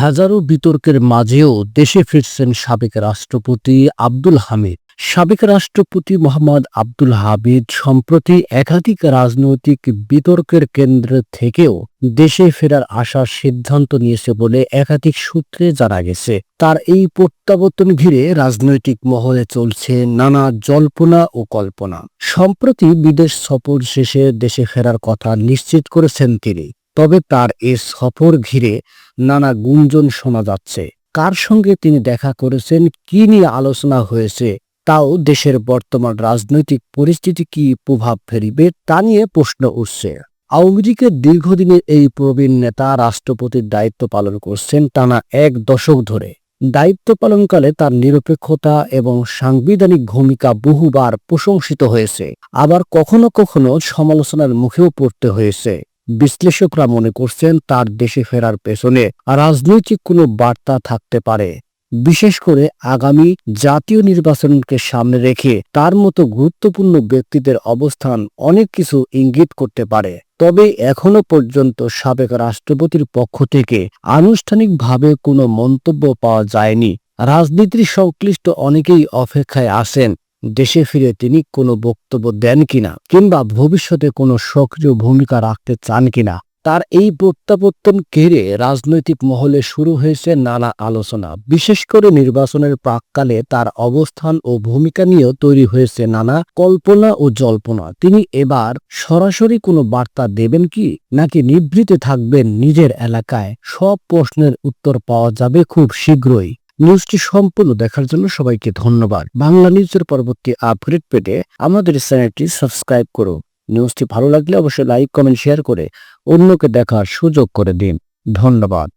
হাজারো বিতর্কের মাঝেও দেশে ফিরছেন সাবেক রাষ্ট্রপতি আব্দুল হামিদ। সাবেক রাষ্ট্রপতি মোহাম্মদ আব্দুল হামিদ সম্প্রতি একাধিক রাজনৈতিক বিতর্কের কেন্দ্র থেকেও দেশে ফেরার আসার সিদ্ধান্ত নিয়েছে বলে একাধিক সূত্রে জানা গেছে। তার এই প্রত্যাবর্তন ঘিরে রাজনৈতিক মহলে চলছে নানা জল্পনা ও কল্পনা। সম্প্রতি বিদেশ সফর শেষে দেশে ফেরার কথা নিশ্চিত করেছেন তিনি। তবে তার এ সফর ঘিরে নানা গুঞ্জন শোনা যাচ্ছে। কার সঙ্গে তিনি দেখা করেছেন, কি নিয়ে আলোচনা হয়েছে, তাও দেশের বর্তমান রাজনৈতিক পরিস্থিতি কি প্রভাব ফেলিবে, তা নিয়ে প্রশ্ন উঠছে। আওয়ামী লীগের দীর্ঘদিনের এই প্রবীণ নেতা রাষ্ট্রপতির দায়িত্ব পালন করছেন টানা এক দশক ধরে। দায়িত্ব পালনকালে তার নিরপেক্ষতা এবং সাংবিধানিক ভূমিকা বহুবার প্রশংসিত হয়েছে। আবার কখনো কখনো সমালোচনার মুখেও পড়তে হয়েছে। বিশ্লেষকরা মনে করছেন তার দেশে ফেরার পেছনে রাজনৈতিক কোনো বার্তা থাকতে পারে। বিশেষ করে আগামী জাতীয় নির্বাচনকে সামনে রেখে তার মতো গুরুত্বপূর্ণ ব্যক্তিদের অবস্থান অনেক কিছু ইঙ্গিত করতে পারে। তবে এখনও পর্যন্ত সাবেক রাষ্ট্রপতির পক্ষ থেকে আনুষ্ঠানিকভাবে কোনো মন্তব্য পাওয়া যায়নি। রাজনীতির সংশ্লিষ্ট অনেকেই অপেক্ষায় আছেন। দেশে ফিরে তিনি কোনো বক্তব্য দেন কিনা কিংবা ভবিষ্যতে কোনো সক্রিয় ভূমিকা রাখতে চান কিনা, তার এই প্রত্যাবর্তন কেড়ে রাজনৈতিক মহলে শুরু হয়েছে নানা আলোচনা। বিশেষ করে নির্বাচনের প্রাককালে তার অবস্থান ও ভূমিকা নিয়েও তৈরি হয়েছে নানা কল্পনা ও জল্পনা। তিনি এবার সরাসরি কোনো বার্তা দেবেন কি, নাকি নিভৃতে থাকবেন নিজের এলাকায়? সব প্রশ্নের উত্তর পাওয়া যাবে খুব শীঘ্রই। নিউজটি সম্পূর্ণ দেখার জন্য সবাইকে ধন্যবাদ। বাংলা নিউজের পরবর্তী আপগ্রেড পেতে আমাদের চ্যানেলটি সাবস্ক্রাইব করুন নিউজটি ভালো লাগলে অবশ্যই লাইক, কমেন্ট, শেয়ার করে অন্যকে দেখার সুযোগ করে দিন। ধন্যবাদ।